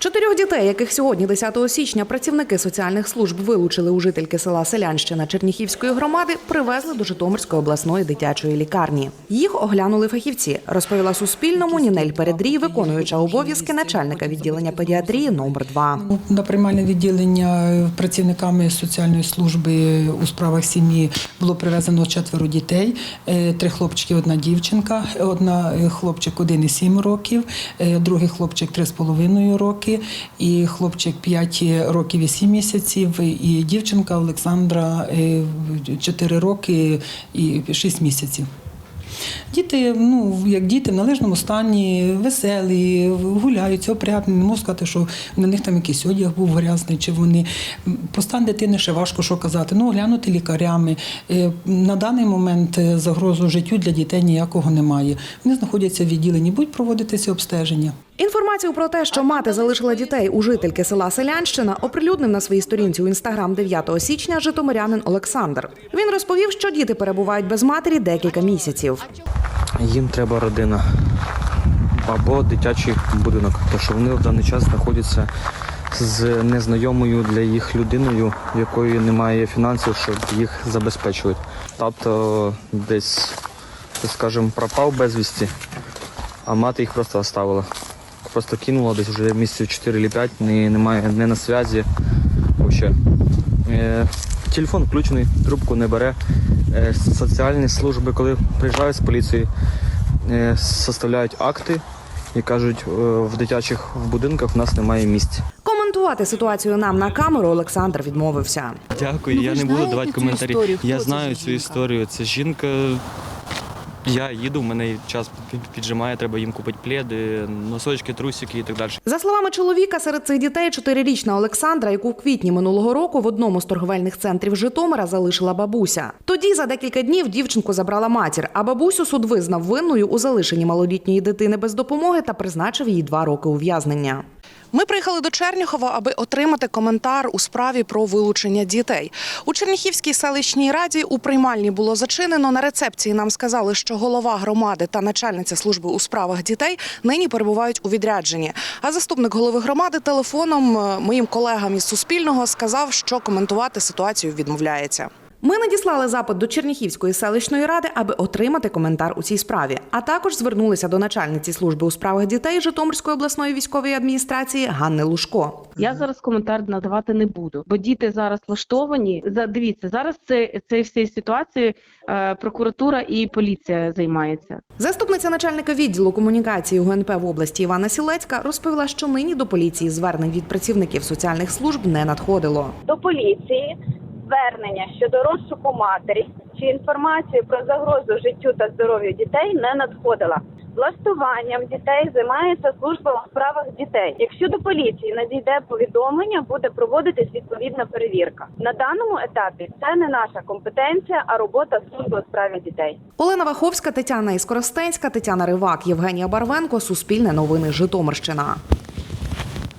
Чотирьох дітей, яких сьогодні, 10 січня, працівники соціальних служб вилучили у жительки села Селянщина Черніхівської громади, привезли до Житомирської обласної дитячої лікарні. Їх оглянули фахівці, розповіла Суспільному Нінель Передрій, виконуюча обов'язки начальника відділення педіатрії номер 2 На приймальне відділення працівниками соціальної служби у справах сім'ї було привезено четверо дітей: Е, три хлопчики, одна дівчинка, одна е, хлопчик 1,7 років, е, другий хлопчик 3,5 роки, і хлопчик 5 років і 7 місяців, і дівчинка Олександра е, 4 роки і 6 місяців. Діти, ну як діти в належному стані, веселі, гуляються, опрятні. Не можу сказати, що на них там якийсь одяг був грязний, чи вони про стан дитини ще важко що казати. Ну, оглянути лікарями. Е, На даний момент е, загрозу життю для дітей ніякого немає. Вони знаходяться в відділенні, будуть проводитися обстеження. Інформацію про те, що мати залишила дітей у жительки села Селянщина, оприлюднив на своїй сторінці у інстаграм 9 січня житомирянин Олександр. Він розповів, що діти перебувають без матері декілька місяців. Їм треба родина або дитячий будинок, тому що вони в даний час знаходяться з незнайомою для їх людиною, в якої немає фінансів, щоб їх забезпечувати. Тобто десь, скажімо, пропав безвісті, а мати їх просто оставила. Просто кинула десь вже місяців 4 чи 5, не, немає не на зв'язі. Е, телефон включений, трубку не бере. Е, соціальні служби, коли приїжджають з поліції, е, составляють акти і кажуть, е, в дитячих будинках в нас немає місць. Коментувати ситуацію нам на камеру Олександр відмовився. Дякую, Ну, я не буду давати коментарі. історію? Я знаю цю жінка? історію. Це жінка. Я їду, в мене час піджимає, треба їм купити пледи, носочки, трусики і так далі. За словами чоловіка, серед цих дітей чотирирічна Олександра, яку в квітні минулого року в одному з торговельних центрів Житомира залишила бабуся. Тоді за декілька днів дівчинку забрала матір, а бабусю суд визнав винною у залишенні малолітньої дитини без допомоги та призначив їй два роки ув'язнення. Ми приїхали до Черніхова, аби отримати коментар у справі про вилучення дітей. У Черніхівській селищній раді у приймальні було зачинено. На рецепції нам сказали, що голова громади та начальниця служби у справах дітей нині перебувають у відрядженні. А заступник голови громади телефоном е, моїм колегам із Суспільного сказав, що коментувати ситуацію відмовляється. Ми надіслали запит до Черніхівської селищної ради, аби отримати коментар у цій справі. А також звернулися до начальниці служби у справах дітей Житомирської обласної військової адміністрації Ганни Лушко. Я зараз коментар надавати не буду, бо діти зараз влаштовані. За дивіться, зараз це це всією ситуацією е, прокуратура і поліція займається. Заступниця начальника відділу комунікації ГУНП в області Івана Сілецька розповіла, що нині до поліції звернень від працівників соціальних служб не надходило. до поліції звернення щодо розшуку матері чи інформацію про загрозу життю та здоров'ю дітей не надходила. Влаштуванням дітей займається служба у справах дітей. Якщо до поліції надійде повідомлення, буде проводитись відповідна перевірка. На даному етапі це не наша компетенція, а робота служби у справі дітей. Олена Ваховська, Тетяна Іскоростенська, Тетяна Ривак, Євгенія Барвенко. Суспільне новини Житомирщина.